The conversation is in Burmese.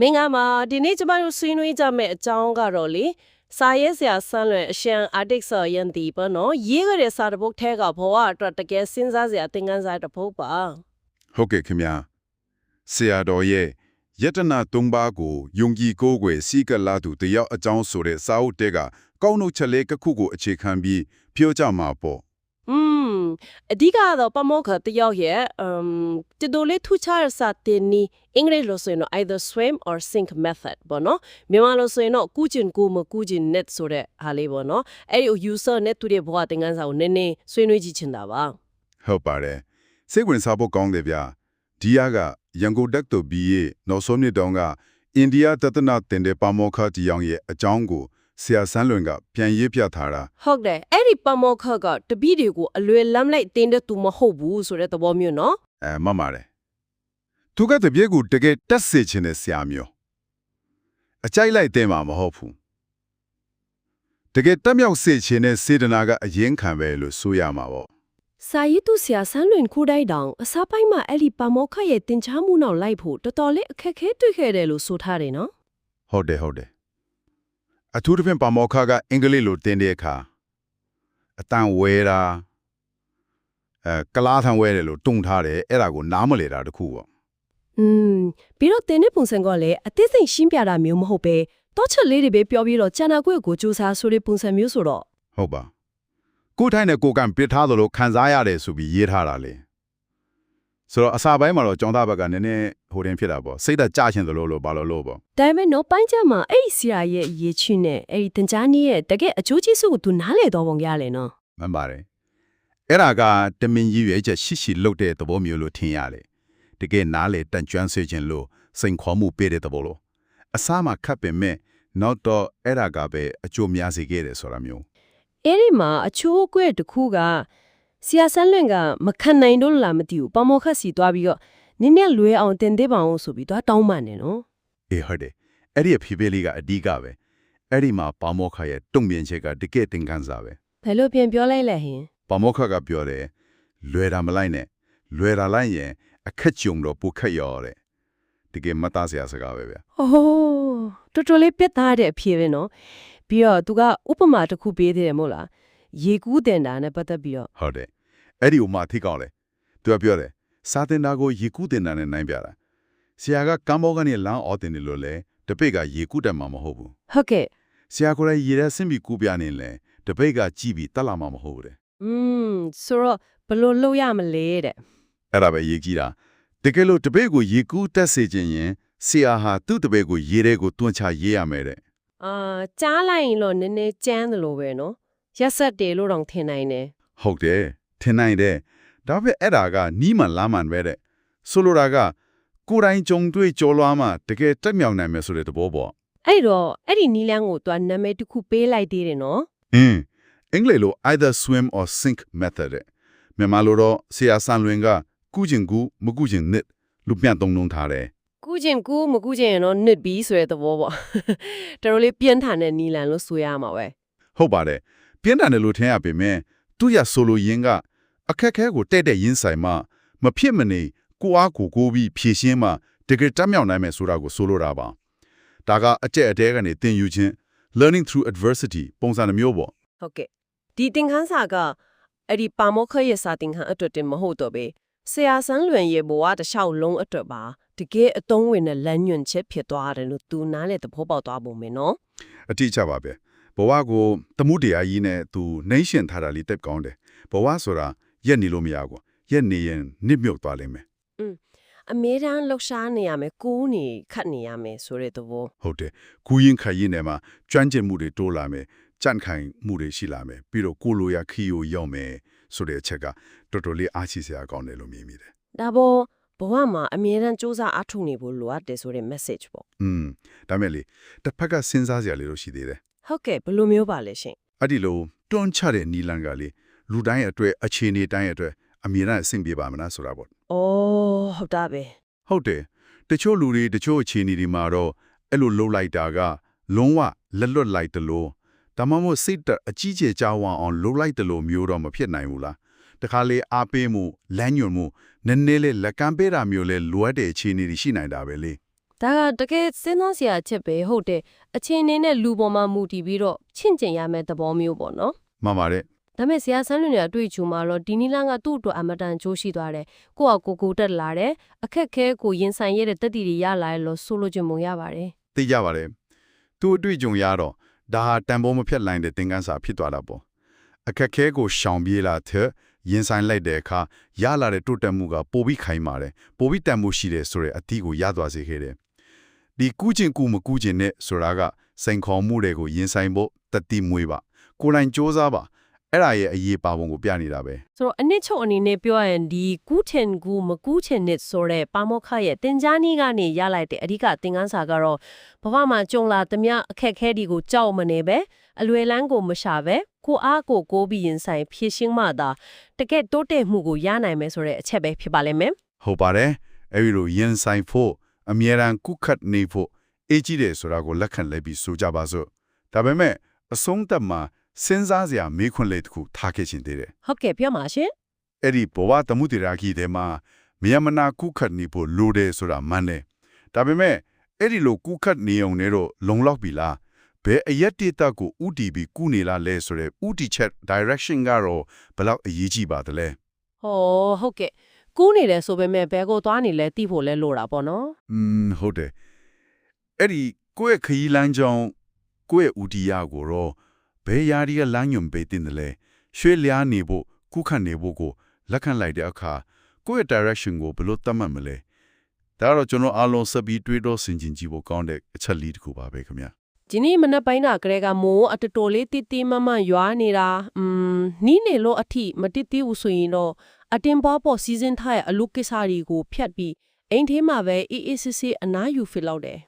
မင်္ဂလာပါဒီနေ့ကျမတို့ဆွေးနွေးကြမယ့်အကြောင်းကတော့လေစာရေးဆရာဆန်းလွင်အရှန်အာတစ်ဆာယန်ဒီပေါ့နော်ရေးကြတဲ့စာတစ်ပုဒ်ထဲကဘဝအတွက်တကယ်စဉ်းစားစရာသင်ခန်းစာတစ်ပုဒ်ပါဟုတ်ကဲ့ခင်ဗျာဆရာတော်ရဲ့ယတနာသုံးပါးကိုယုံကြည်ကိုးကွယ်စီကလာသူတယောက်အကြောင်းဆိုတဲ့စာအုပ်တဲကကောင်းနှုတ်ချက်လေးတစ်ခုကိုအခြေခံပြီးပြောကြမှာပေါ့อืม အဓိကကတော့ပမောက္ခတယောက်ရဲ့အမ်တတိုလေးထူချရစာတင်နီအင်္ဂလိပ်လို့ဆိုရင်တော့ either swim or sink method ပေါ့နော်မြန်မာလို့ဆိုရင်တော့ကူကျင်ကူမကူကျင် net ဆိုတဲ့ဟာလေးပေါ့နော်အဲ့ဒီ user net တူတဲ့ဘဝသင်ခန်းစာကိုနည်းနည်းဆွေးနွေးကြည့်ချင်တာပါဟုတ်ပါတယ်စိတ်ဝင်စားဖို့ကောင်းတယ်ဗျာဒီယာကရန်ကုန်တက္ကသိုလ် BA နောက်ဆုံးနှစ်တုန်းကအိန္ဒိယတသနာတင်တဲ့ပါမောက္ခတီယောင်ရဲ့အကြောင်းကို ဆရာဆန်းလွင်ကပြန်ရေးပြထားတာဟုတ်တယ်အဲ့ဒီပမောက္ခကတပည့်တွေကိုအလွယ်လမ်းလိုက်တင်းတဲ့သူမဟုတ်ဘူးဆိုတဲ့သဘောမျိုးနော်အဲမှတ်ပါတယ်သူကတပြည့်ကိုတကယ်တက်စေခြင်းနဲ့ဆရာမျိုးအကြိုက်လိုက်တဲ့မှာမဟုတ်ဘူးတကယ်တက်မြောက်စေခြင်းနဲ့စေတနာကအရင်ခံပဲလို့ဆိုရမှာပေါ့စာရေးသူဆရာဆန်းလွင်ခိုးတိုက်တောင်အစားပိုင်းမှာအဲ့ဒီပမောက္ခရဲ့တင် जा မှုနောက်လိုက်ဖို့တော်တော်လေးအခက်ခဲတွေ့ခဲ့တယ်လို့ဆိုထားတယ်နော်ဟုတ်တယ်ဟုတ်တယ် အထူးသဖြင့်ပါမောက္ခကအင်္ဂလိပ်လိုတင်တဲ့အခါအတန်ဝဲတာအဲကလားထန်ဝဲတယ်လို့တုံထားတယ်အဲ့ဒါကိုနားမလဲတာတခုပေါ့อืมပြီးတော့တင်တဲ့ပုံစံကလည်းအသေးစိတ်ရှင်းပြတာမျိုးမဟုတ်ပဲတော့ချက်လေးတွေပဲပြောပြီးတော့ကျန်တာကွက်ကိုစူးစမ်းဆိုတဲ့ပုံစံမျိုးဆိုတော့ဟုတ်ပါကိုယ်ထိုင်နဲ့ကိုယ်ကံပြစ်ထားသလိုခံစားရတယ်ဆိုပြီးရေးထားတာလေ ဆိုတော့အစာပိုင်းမှာတော့ကျောင်းသားဘက်ကနည်းနည်းဟိုတင်ဖြစ်တာပေါ့စိတ်သက်ကြချင်သလိုလို့ဘာလို့လို့ပေါ့ဒါပေမဲ့တော့ပိုင်းချက်မှာအဲ့ဒီဆရာရဲ့အရေးချင်းနဲ့အဲ့ဒီတင် जा နည်းရဲ့တကယ်အကျိုးကျေးဇူးကိုသူနားလည်တော့ပုံရတယ်နော်မှန်ပါတယ်အဲ့ဒါကတမင်ကြီးရွေးချက်ရှိရှိလုပ်တဲ့သဘောမျိုးလို့ထင်ရတယ်တကယ်နားလေတန်ကျွမ်းစေခြင်းလို့စိန်ခေါ်မှုပေးတဲ့သဘောလို့အစားမှာခတ်ပင်မဲ့နောက်တော့အဲ့ဒါကပဲအကျိုးများစေခဲ့တယ်ဆိုတာမျိုးအဲ့ဒီမှာအချိုးအကွက်တစ်ခုက ဆရာဆန်းလွင်ကမခံနိုင်တော့လားမသိဘူးပမောခက်စီသွားပြီးတော့နင်းနဲ့လွဲအောင်တင်သေးပါအောင်ဆိုပြီးသွားတောင်းပန်တယ်နော်အေးဟုတ်တယ်အဲ့ဒီအဖေဖေလေးကအဓိကပဲအဲ့ဒီမှာပါမောခရဲ့တုံ့ပြန်ချက်ကတကယ်တင်ခန်းစားပဲဘယ်လိုပြန်ပြောလိုက်လဲဟင်ပါမောခကပြောတယ်လွယ်တာမလိုက်နဲ့လွယ်တာလိုက်ရင်အခက်ကြုံတော့ပုခက်ရောတဲ့တကယ်မသားစရာစကားပဲဗျ။အိုးတော်တော်လေးပြတ်သားတဲ့အဖြေပဲနော်။ပြီးတော့သူကဥပမာတစ်ခုပေးသေးတယ်မို့လား။ ရေကူးတင်တာနဲ့ပတ်သက်ပြီးတော့ဟုတ်တယ်အဲ့ဒီဥမာထိကောင်းလေသူကပြောတယ်စာတင်တာကိုရေကူးတင်တာနဲ့နိုင်ပြတာဆရာကကမ်ဘောကနေလမ်းအော်တင်တယ်လို့လဲတပိတ်ကရေကူးတယ်မှာမဟုတ်ဘူးဟုတ်ကဲ့ဆရာကိုယ်တိုင်ရေထဲဆင်းပြီးကူးပြနေလဲတပိတ်ကကြည့်ပြီးတက်လာမှာမဟုတ်ဘူးတဲ့။อืมဆိုတော့ဘယ်လိုလုပ်ရမလဲတဲ့အဲ့ဒါပဲရေးကြည့်တာတကယ်လို့တပိတ်ကိုရေကူးတက်စေခြင်းရင်ဆရာဟာသူ့တပိတ်ကိုရေထဲကိုတွန်းချရေးရမယ်တဲ့။အာကြားလိုက်ရင်တော့နည်းနည်းကြမ်းတယ်လို့ပဲနော်။ ရက်ဆက်တယ်လို့တော့ထင်နိုင်တယ်ဟုတ်တယ်ထင်နိုင်တယ်ဒါပေမဲ့အဲ့ဒါကနီးမှန်လာမှန်ပဲတဲ့ဆိုလိုတာကကိုယ်တိုင်ကြုံတွေ့ကြောလွားမှတကယ်တက်မြောက်နိုင်မယ်ဆိုတဲ့သဘောပေါ့။အဲ့တော့အဲ့ဒီနီလန်းကိုသူကနာမည်တစ်ခုပေးလိုက်သေးတယ်နော်အင်းအင်္ဂလိပ်လို either swim or sink method တဲ့မြန်မာလိုတော့ဆရာဆန်လွင်ကကုကျင်ကူမကုကျင်နစ်လူပြန်သုံးလုံးထားတယ်။ကူးခြင်းကူးမကူးခြင်းရင်တော့နစ်ပြီးဆိုတဲ့သဘောပေါ့။တော်တော်လေးပြင်းထန်တဲ့နီလန်းလို့ဆိုရမှာပဲ။ဟုတ်ပါတယ် ပြင်းထန်တယ်လို့ထင်ရပေမဲ့သူရဆိုလိုရင်းကအခက်အခဲကိုတဲ့တဲ့ရင်းဆိုင်မှမဖြစ်မနေကိုအားကိုကိုပြီးဖြည့်ရှင်းမှတကယ်တက်မြောက်နိုင်မယ်ဆိုတာကိုဆိုလိုတာပါဒါကအကျက်အတဲကနေသင်ယူခြင်း learning through adversity ပုံစံတစ်မျိုးပေါ့ဟုတ်ကဲ့ဒီသင်ခန်းစာကအဲ့ဒီပါမောက္ခရဲ့စာသင်ခန်းအတွက်တင်မဟုတ်တော့ပဲဆရာဆန်းလွင်ရဲ့ဘဝတစ်လျှောက်လုံးအတွက်ပါတကယ်အသုံးဝင်တဲ့လမ်းညွှန်ချက်ဖြစ်သွားတယ်လို့သူနားလေသဘောပေါက်သွားပုံပဲနော်အတိအကျပါပဲဘ ဝကိုတမှုတရားကြီးနဲ့သူနှိမ့်ရှင်ထားတာလေးတက်ကောင်းတယ်ဘဝဆိုတာရက်နေလို့မရဘူးရက်နေရင်နစ်မြုပ်သွားလိမ့်မယ်အမေတန်းလှူရှားနေရမယ်ကိုးနေခတ်နေရမယ်ဆိုတဲ့သဘောဟုတ်တယ်ကူရင်ခရင်ထဲမှာကျွမ်းကျင်မှုတွေတိုးလာမယ်ကြန့်ခိုင်မှုတွေရှိလာမယ်ပြီးတော့ကိုလိုရခီယိုရောက်မယ်ဆိုတဲ့အချက်ကတော်တော်လေးအားရှိစရာကောင်းတယ်လို့မြင်မိတယ်ဒါပေါ်ဘဝမှာအမြဲတမ်းစူးစမ်းအားထုတ်နေဖို့လိုအပ်တယ်ဆိုတဲ့ message ပေါ့อืมဒါမဲ့လေတစ်ဖက်ကစဉ်းစားစရာလေးလို့ရှိသေးတယ် ဟုတ်ကဲ့ဘယ်လိုမျိုးပါလဲရှင်အဲ့ဒီလိုတွန်းချတဲ့နီလန်ကလေလူတိုင်းအတွက်အခြေအနေတိုင်းအတွက်အမြင်နဲ့အဆင်ပြေပါမလားဆိုတာပေါ့အော်ဟုတ်တာပဲဟုတ်တယ်တချို့လူတွေတချို့အခြေအနေတွေမှာတော့အဲ့လိုလှုပ်လိုက်တာက လုံးဝလက်လွတ်လိုက်တယ်လို့ဒါမှမဟုတ်စိတ်တက်အကြီးကျယ်ကြောင်းအောင်လှုပ်လိုက်တယ်လို့မျိုးတော့မဖြစ်နိုင်ဘူးလားတခါလေအားပေးမှုလမ်းညွှန်မှုနည်းနည်းလေးလက်ကမ်းပေးတာမျိုးလဲလိုအပ်တဲ့အခြေအနေတွေရှိနိုင်တာပဲလေ ဒါကတကယ်စဉ်းစားစရာအချက်ပဲဟုတ်တယ်အချင်းအနေနဲ့လူပေါ်မှာမူတည်ပြီးတော့ချင့်ကျင်ရမယ့်သဘောမျိုးပေါ့နော်မှန်ပါတယ်ဒါပေမဲ့ဆရာဆန်းလွင်တွေအတွေ့အကြုံမှာတော့ဒီနီလန်းကသူ့အတွက်အမတန်ကြိုးရှိသွားတယ်ကိုယ့်အကိုကိုတက်လာတယ်အခက်ခဲကိုရင်ဆိုင်ရတဲ့တက်တီတွေရလာရလို့ဆိုလိုချင်ပုံရပါတယ်သိကြပါတယ်သူ့အတွေ့အကြုံရတော့ဒါဟာတန်ဖိုးမဖြတ်နိုင်တဲ့သင်ခန်းစာဖြစ်သွားတာပေါ့အခက်ခဲကိုရှောင်ပြေးလာတဲ့ရင်ဆိုင်လိုက်တဲ့အခါရလာတဲ့တိုးတက်မှုကပိုပြီးခိုင်မာတယ်ပိုပြီးတန်ဖိုးရှိတယ်ဆိုတဲ့အသည့်ကိုရသွားစေခဲ့တယ် ဒီကူးချင်းကူမကူးချင်းနဲ့ဆိုတာကစိန်ခေါ်မှုတွေကိုရင်ဆိုင်ဖို့တတိမွေးပါကိုယ်တိုင်စ조사ပါအဲ့ဒါရဲ့အရေးပါပုံကိုပြနေတာပဲ ဆိုတော့အနစ်ချုပ်အနေနဲ့ပြောရရင်ဒီကူးချင်ကူမကူးချင်နစ်ဆိုတဲ့ပါမောက္ခရဲ့တင် जा နီးကနေရလိုက်တဲ့အဓိကသင်ခန်းစာကတော့ဘဝမှာကြုံလာသမျှအခက်ခဲတွေကိုကြောက်မနေပဲအလွယ်လန်းကိုမရှာပဲကိုအားကိုကိုးပြီးရင်ဆိုင်ဖြည့်ရှင်းမှသာတကယ်တိုးတက်မှုကိုရနိုင်မယ်ဆိုတဲ့အချက်ပဲဖြစ်ပါလိမ့်မယ် ဟုတ်ပါတယ်အဲ့ဒီလိုရင်ဆိုင်ဖို့ အမြဲတမ်းကုခတ်နေဖို့အေးကြီးတယ်ဆိုတာကိုလက်ခံလိုက်ပြီးဆိုကြပါစို့ဒါပေမဲ့အဆုံးသတ်မှာစဉ်းစားစရာမေးခွန်းလေးတစ်ခုထားခဲ့ခြင်းသေးတယ်ဟုတ်ကဲ့ပြောပါရှင်အဲ့ဒီဘဝတမှုတရာကြီးထဲမှာမယမနာကုခတ်နေဖို့လိုတယ်ဆိုတာမှန်တယ်ဒါပေမဲ့အဲ့ဒီလိုကုခတ်နေအောင်လည်းတော့လုံလောက်ပြီလားဘယ်အရက်တေတကိုဥတီပြီးကုနေလားလဲဆိုတော့ဥတီချက် direction ကတော့ဘယ်လောက်အရေးကြီးပါသလဲဟောဟုတ်ကဲ့ ကူးနေတယ်ဆိုပေမဲ့ဘဲကိုသွားနေလဲတိဖို့လဲလိုတာပေါ့နော်อืมဟုတ်တယ်အဲ့ဒီကိုယ့်ရဲ့ခရီးလမ်းကြောင်းကိုယ့်ရဲ့ဥတီယာကိုတော့ဘယ်ယာရီကလမ်းညွန်ပေးတင်တယ်လဲရွှေလျားနေဖို့ကုခတ်နေဖို့ကိုလက်ခံလိုက်တဲ့အခါကိုယ့်ရဲ့ direction ကိုဘယ်လိုသတ်မှတ်မလဲဒါကတော့ကျွန်တော်အားလုံးစပ်ပြီးတွေးတော့ဆင်ခြင်ကြည့်ဖို့ကောင်းတဲ့အချက်လေးတစ်ခုပါပဲခင်ဗျာ ဒီနေ့မနက်ပိုင်းကကလေးကမိုးအတတော်လေးတိတိမမရွာနေတာอืมနီးနေလို့အထိမတိတိဘူးဆိုရင်တော့အတင်ပေါ်ပေါ်စီဇန်ထားရဲ့အလုကိစ္စတွေကိုဖျက်ပြီးအိမ်ထဲမှာပဲအေးအေးဆေးဆေးအနားယူဖစ်လောက်တယ်